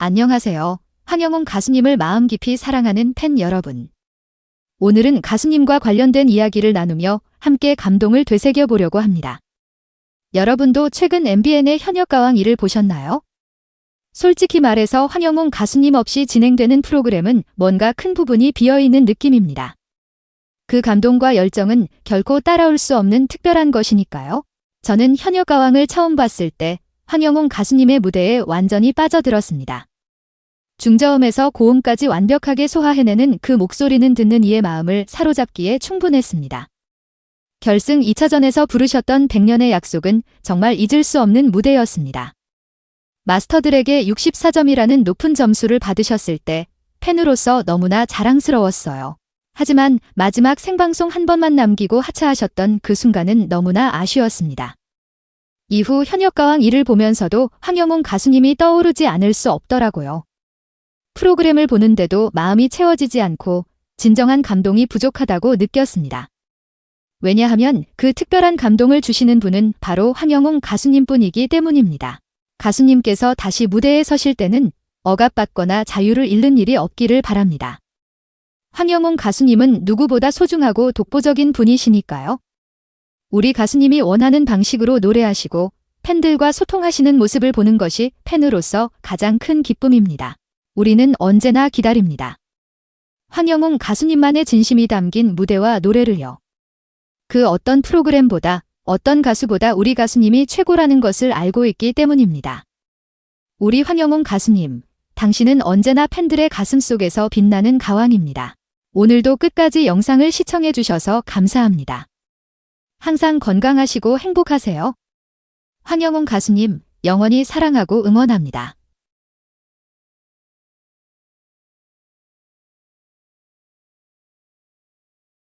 안녕하세요. 황영웅 가수님을 마음 깊이 사랑하는 팬 여러분. 오늘은 가수님과 관련된 이야기를 나누며 함께 감동을 되새겨 보려고 합니다. 여러분도 최근 MBN의 현역 가왕 2를 보셨나요? 솔직히 말해서 황영웅 가수님 없이 진행되는 프로그램은 뭔가 큰 부분이 비어있는 느낌입니다. 그 감동과 열정은 결코 따라올 수 없는 특별한 것이니까요. 저는 현역 가왕을 처음 봤을 때 황영웅 가수님의 무대에 완전히 빠져들었습니다. 중저음에서 고음까지 완벽하게 소화해내는 그 목소리는 듣는 이의 마음을 사로잡기에 충분했습니다. 결승 2차전에서 부르셨던 백년의 약속은 정말 잊을 수 없는 무대였습니다. 마스터들에게 64점이라는 높은 점수를 받으셨을 때 팬으로서 너무나 자랑스러웠어요. 하지만 마지막 생방송 한 번만 남기고 하차하셨던 그 순간은 너무나 아쉬웠습니다. 이후 현역가왕 2를 보면서도 황영웅 가수님이 떠오르지 않을 수 없더라고요. 프로그램을 보는데도 마음이 채워지지 않고 진정한 감동이 부족하다고 느꼈습니다. 왜냐하면 그 특별한 감동을 주시는 분은 바로 황영웅 가수님 뿐이기 때문입니다. 가수님께서 다시 무대에 서실 때는 억압받거나 자유를 잃는 일이 없기를 바랍니다. 황영웅 가수님은 누구보다 소중하고 독보적인 분이시니까요. 우리 가수님이 원하는 방식으로 노래하시고 팬들과 소통하시는 모습을 보는 것이 팬으로서 가장 큰 기쁨입니다. 우리는 언제나 기다립니다. 황영웅 가수님만의 진심이 담긴 무대와 노래를요. 그 어떤 프로그램보다 어떤 가수보다 우리 가수님이 최고라는 것을 알고 있기 때문입니다. 우리 황영웅 가수님, 당신은 언제나 팬들의 가슴 속에서 빛나는 가왕입니다. 오늘도 끝까지 영상을 시청해 주셔서 감사합니다. 항상 건강하시고 행복하세요. 황영웅 가수님, 영원히 사랑하고 응원합니다.